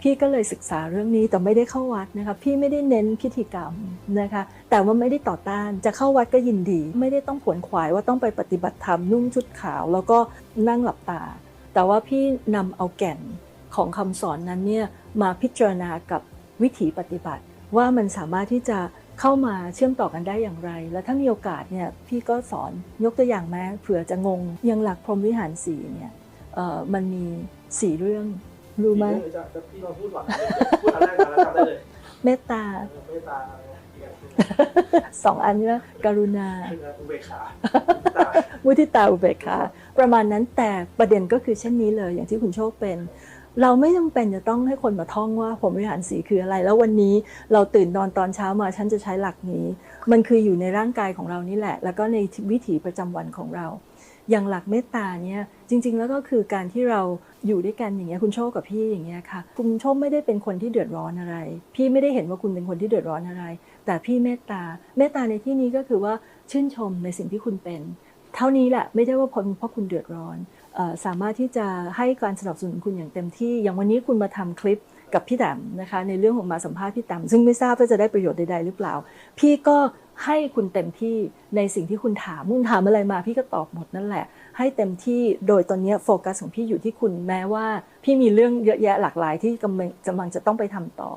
พี่ก็เลยศึกษาเรื่องนี้แต่ไม่ได้เข้าวัดนะคะพี่ไม่ได้เน้นพิธีกรรมนะคะแต่ว่าไม่ได้ต่อต้านจะเข้าวัดก็ยินดี ไม่ได้ต้องขวนขวายว่าต้องไปปฏิบัติธรรมนุ่งชุดขาว แล้วก็นั่งหลับตา แต่ว่าพี่นำเอาแก่นของคำสอนนั้นเนี่ยมาพิจารณากับวิถีปฏิบัติ ว่ามันสามารถที่จะเข้ามาเชื่อมต่อกันได้อย่างไร และถ้ามีโอกาสเนี่ยพี่ก็สอนยกตัวอย่างแม้เผื่อจะงงยังหลักพรหมวิหารสีเนี่ยเอ่อมันมีสี่เรื่อง รู้ไหมเรื่องจะจะพี่มาพูดก่อนพูดอันแรกก่อนแล้วจำได้เลยเมตตาเออเมตตาอะไรนะอีกอันหนึ่งสองอันนี้กรุณาคืออุเบกขาตามุทิตาอุเบกขาประมาณนั้นแต่ประเด็นก็คือเช่นนี้เลย อย่างที่คุณโชคเป็น เราไม่จำเป็นจะต้องให้คนมาท่องว่าผมวิหารสีคืออะไร แล้ววันนี้เราตื่นนอนตอนเช้ามาฉันจะใช้หลักนี้ มันคืออยู่ในร่างกายของเรานี่แหละ แล้วก็ในวิถีประจำวันของเรา อย่างหลักเมตตาเนี่ยจริง ๆ แล้วก็คือการที่เราอยู่ด้วยกันอย่างเงี้ยคุณโชคกับพี่อย่างเงี้ยค่ะ คุณโชคไม่ได้เป็นคนที่เดือดร้อนอะไร พี่ไม่ได้เห็นว่าคุณเป็นคนที่เดือดร้อนอะไร แต่พี่เมตตาเมตตาในที่นี้ก็คือว่าชื่นชมในสิ่งที่คุณเป็น เท่านี้แหละไม่ได้ว่าเพราะเพราะคุณเดือดร้อน สามารถที่จะให้การสนับสนุนคุณอย่างเต็มที่ อย่างวันนี้คุณมาทำคลิปกับพี่แตมนะคะในเรื่องของมาสัมภาษณ์พี่แตมซึ่งไม่ทราบว่าจะได้ประโยชน์ใดๆหรือเปล่า พี่ก็ให้คุณเต็มที่ในสิ่งที่คุณถามคุณถามอะไรมาพี่ก็ตอบหมดนั่นแหละ ให้เต็มที่โดยตอนนี้โฟกัสของพี่อยู่ที่คุณแม้ว่า พี่มีเรื่องเยอะแยะหลากหลายที่กำลังกำลังจะต้องไปทำต่อ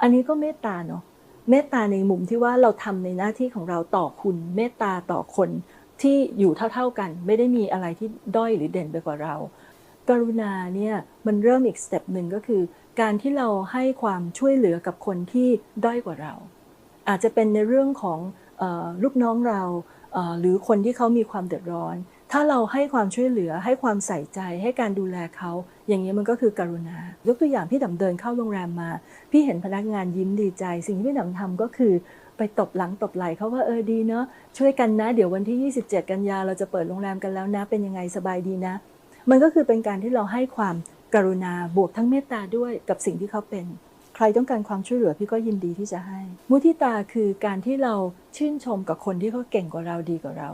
อันนี้ก็เมตตาเนาะเมตตาในมุมที่ว่าเราทำในหน้าที่ของเราต่อคุณ เมตตาต่อคน ที่อยู่เท่า ๆกัน ไม่ได้มีอะไรที่ด้อยหรือเด่นไปกว่าเรากรุณาเนี่ยมันเริ่มอีกสเต็ปหนึ่งก็คือ การที่เราให้ความช่วยเหลือกับคนที่ด้อยกว่าเรา อาจจะเป็นในเรื่องของออลูกน้องเราเหรือคนที่เขามีความเดือดร้อน ถ้าเราให้ความช่วยเหลือให้ความใส่ใจให้การดูแลเขา อย่างนี้มันก็คือกรุณายกตัวอย่างพี่ดำเดินเข้าโรงแรมมา พี่เห็นพนักงานยิ้มดีใจ สิ่งที่พี่ดำทำก็คือ ไปตบหลังตบไหล่เขาว่าเออดีเนาะช่วยกันนะ เดี๋ยววันที่ 27 กันยาเราจะเปิดโรงแรมกันแล้วนะ เป็นยังไงสบายดีนะ มันก็คือเป็นการที่เราให้ความกรุณาบวกทั้งเมตตาด้วยกับสิ่งที่เขาเป็น ใครต้องการความช่วยเหลือพี่ก็ยินดีที่จะให้ มุทิตาคือการที่เราชื่นชมกับคนที่เขาเก่งกว่าเราดีกว่าเรา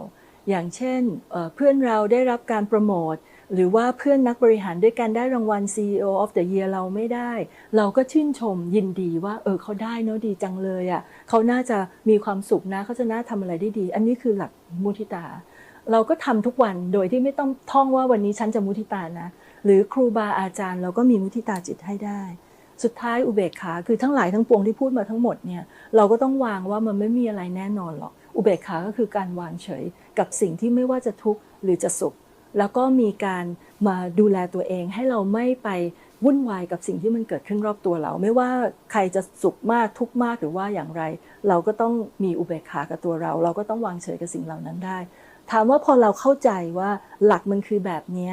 อย่างเช่นเเพื่อนเราได้รับการโปรโมท หรือว่าเพื่อนนักบริหารด้วยกันได้รางวัล CEO of the Year เราไม่ได้ เราก็ชื่นชมยินดีว่า เออเขาได้เนอะดีจังเลยอะ่ะเขาน่าจะมีความสุขนะเขาจะน่าทำอะไรได้ดี อันนี้คือหลักมุทิตา เราก็ทำทุกวันโดยที่ไม่ต้องท่องว่าวันนี้ฉันจะมุทิตานะ หรือครูบาอาจารย์เราก็มีมุทิตาจิตให้ได้ สุดท้ายอุเบกขาคือทั้งหลายทั้งปวงที่พูดมาทั้งหมดเนี่ยเราก็ต้องวางว่ามันไม่มีอะไรแน่นอนหรอกอุเบกขาก็คือการวางเฉยกับสิ่งที่ไม่ว่าจะทุกข์หรือจะสุข แล้วก็มีการมาดูแลตัวเองให้เราไม่ไปวุ่นวายกับสิ่งที่มันเกิดขึ้นรอบตัวเรา ไม่ว่าใครจะสุขมากทุกมากหรือว่าอย่างไร เราก็ต้องมีอุเบกขากับตัวเรา เราก็ต้องวางเฉยกับสิ่งเหล่านั้นได้ ถามว่าพอเราเข้าใจว่าหลักมันคือแบบนี้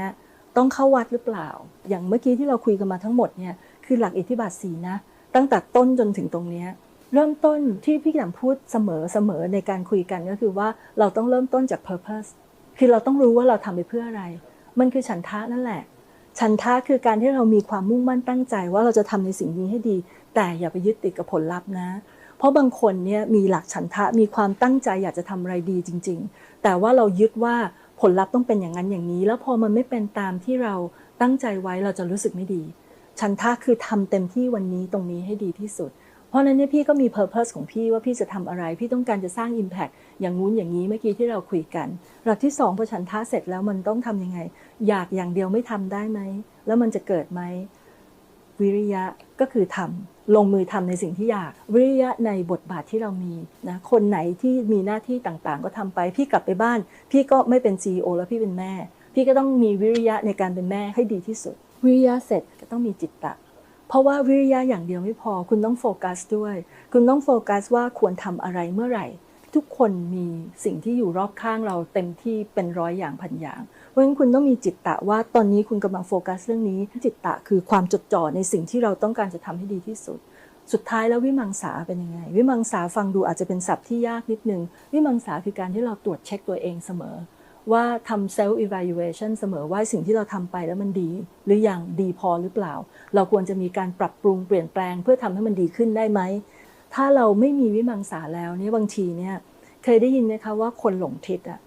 ต้องเข้าวัดหรือเปล่า อย่างเมื่อกี้ที่เราคุยกันมาทั้งหมดเนี่ยคือหลักอิทธิบาทสีนะ ตั้งแต่ต้นจนถึงตรงนี้เริ่มต้นที่พี่แหลมพูดเสมอเสมอในการคุยกันก็คือว่าเราต้องเริ่มต้นจาก purpose คือเราต้องรู้ว่าเราทำไปเพื่ออะไร มันคือฉันทะนั่นแหละ ฉันทะคือการที่เรามีความมุ่งมั่นตั้งใจว่าเราจะทำในสิ่งนี้ให้ดี แต่อย่าไปยึดติดกับผลลัพธ์นะ เพราะบางคนเนี่ยมีหลักฉันทะมีความตั้งใจอยากจะทำอะไรดีจริง ๆ แต่ว่าเรายึดว่าผลลัพธ์ต้องเป็นอย่างนั้นอย่างนี้ แล้วพอมันไม่เป็นตามที่เราตั้งใจไว้เราจะรู้สึกไม่ดี ฉันทะคือทำเต็มที่วันนี้ตรงนี้ให้ดีที่สุด เพราะนั้นเนี่ยพี่ก็มี purpose ของพี่ว่าพี่จะทำอะไร พี่ต้องการจะสร้าง impact อย่างงู้นอย่างนี้เมื่อกี้ที่เราคุยกัน หลักที่สองพอฉันท้าเสร็จแล้วมันต้องทำยังไง อยากอย่างเดียวไม่ทำได้ไหม แล้วมันจะเกิดไหมวิริยะก็คือทำลงมือทำในสิ่งที่อยาก วิริยะในบทบาทที่เรามีนะคนไหนที่มีหน้าที่ต่างๆ ก็ทำไป พี่กลับไปบ้าน พี่ก็ไม่เป็น CEO แล้วพี่เป็นแม่ พี่ก็ต้องมีวิริยะในการเป็นแม่ให้ดีที่สุด วิริยะเสร็จก็ต้องมีจิตตะ เพราะว่าวิริยะอย่างเดียวไม่พอ คุณต้องโฟกัสด้วย คุณต้องโฟกัสว่าควรทำอะไรเมื่อไหร่ ทุกคนมีสิ่งที่อยู่รอบข้างเราเต็มที่เป็นร้อยอย่างพันอย่าง เพราะฉะนั้นคุณต้องมีจิตตะว่าตอนนี้คุณกำลังโฟกัสเรื่องนี้ จิตตะคือความจดจ่อในสิ่งที่เราต้องการจะทำให้ดีที่สุดสุดท้ายแล้ววิมังสาเป็นยังไง วิมังสาฟังดูอาจจะเป็นศัพท์ที่ยากนิดนึง วิมังสาคือการที่เราตรวจเช็คตัวเองเสมอ ว่าทำ self evaluation เสมอว่าสิ่งที่เราทำไปแล้วมันดี หรือยังดีพอหรือเปล่า เราควรจะมีการปรับปรุงเปลี่ยนแปลง เพื่อทำให้มันดีขึ้นได้ไหม ถ้าเราไม่มีวิมังสาแล้วเนี่ยบางทีเนี่ยเคยได้ยินไหมคะว่าคนหลงทิศอะ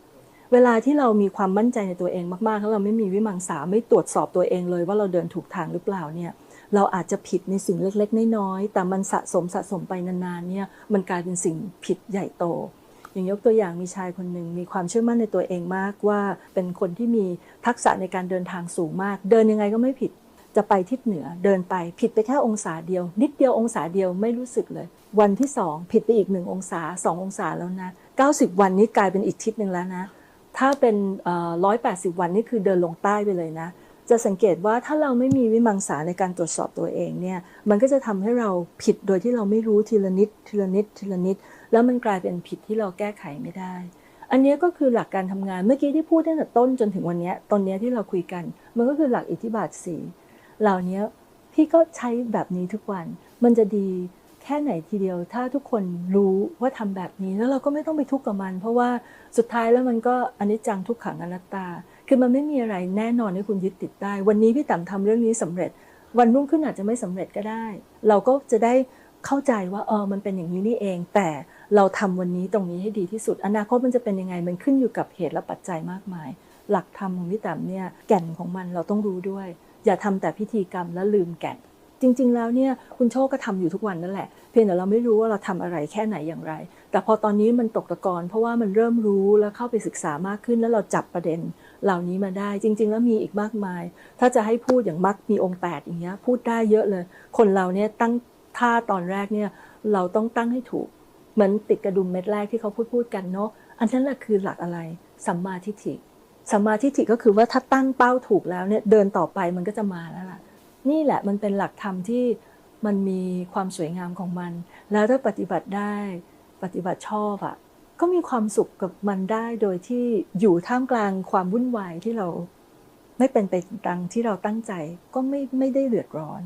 เวลาที่เรามีความมั่นใจในตัวเองมากๆแล้วเราไม่มีวิมังสาไม่ตรวจสอบตัวเองเลยว่าเราเดินถูกทางหรือเปล่าเนี่ยเราอาจจะผิดในสิ่งเล็กๆ น้อยๆ แต่มันสะสมสะสมไปนานๆ เนี่ย มันกลายเป็นสิ่งผิดใหญ่โต อย่างยกตัวอย่างมีชายคนหนึ่งมีความเชื่อมั่นในตัวเองมากว่า เป็นคนที่มีทักษะในการเดินทางสูงมาก เดินยังไงก็ไม่ผิดจะไปทิศเหนือเดินไปผิดไปแค่องศาเดียว นิดเดียวองศาเดียวไม่รู้สึกเลย วันที่สองผิดไปอีกหนึ่งองศาสององศาแล้วนะ 90 วันนี้กลายเป็นอีกทิศหนึ่งแล้วนะ ถ้าเป็นร้อยแปดสิบวันนี่คือเดินลงใต้ไปเลยนะ จะสังเกตว่าถ้าเราไม่มีวิมังสาในการตรวจสอบตัวเองเนี่ยมันก็จะทำให้เราผิดโดยที่เราไม่รู้ทีละนิดทีละนิดทีละนิด แล้วมันกลายเป็นผิดที่เราแก้ไขไม่ได้ อันนี้ก็คือหลักการทำงานเมื่อกี้ที่พูดตั้งแต่ต้นจนถึงวันนี้ตอนนี้ที่เราคุยกัน มันก็คือหลักอิทธิบาทสีเหล่านี้พี่ก็ใช้แบบนี้ทุกวัน มันจะดีแค่ไหนทีเดียวถ้าทุกคนรู้ว่าทำแบบนี้แล้วเราก็ไม่ต้องไปทุกข์กับมัน เพราะว่าสุดท้ายแล้วมันก็อนิจจังทุกขังอนัตตา คือมันไม่มีอะไรแน่นอนให้คุณยึดติดได้ วันนี้พี่ต๋ำทำเรื่องนี้สำเร็จ วันรุ่งขึ้นอาจจะไม่สำเร็จก็ได้ เราก็จะได้เข้าใจว่าเออมันเป็นอย่างนี้นี่เอง แต่ เราทำวันนี้ตรงนี้ให้ดีที่สุด อนาคตมันจะเป็นยังไงมันขึ้นอยู่กับเหตุและปัจจัยมากมาย หลักธรรมของพี่ต๋ำเนี่ยแก่นของมันเราต้องรู้ด้วย อย่าทำแต่พิธีกรรมแล้วลืมแก่น จริง ๆ แล้วเนี่ยคุณโชคก็ทำอยู่ทุกวันนั่นแหละ เพียงแต่เราไม่รู้ว่าเราทำอะไรแค่ไหนอย่างไร แต่พอตอนนี้มันตกตะกอนเพราะว่ามันเริ่มรู้แล้วเข้าไปศึกษามากขึ้นแล้วเราจับประเด็นเหล่านี้มาได้จริง ๆ แล้วมีอีกมากมาย ถ้าจะให้พูดอย่างมักมีองค์แปดอย่างเงี้ยพูดได้เยอะเลย คนเราเนี่ยตั้งท่าตอนแรกเนี่ยเราต้องตั้งให้ถูก เหมือนติดกระดุมเม็ดแรกที่เขาพูดพูดกันเนาะอันนั้นแหละคือหลักอะไรสัมมาทิฏฐิสัมมาทิฏฐิก็คือว่าถ้าตั้งเป้าถูกแล้วเนี่ยเดินต่อไปมันก็จะมาแล้วล่ะ นี่แหละมันเป็นหลักธรรมที่มันมีความสวยงามของมัน แล้วถ้าปฏิบัติได้ปฏิบัติชอบอะ่ะก็มีความสุขกับมันได้โดยที่อยู่ท่ามกลางความวุ่นวายที่เรา ไม่เป็นไปตามที่เราตั้งใจก็ไม่ไม่ได้เดือดร้อน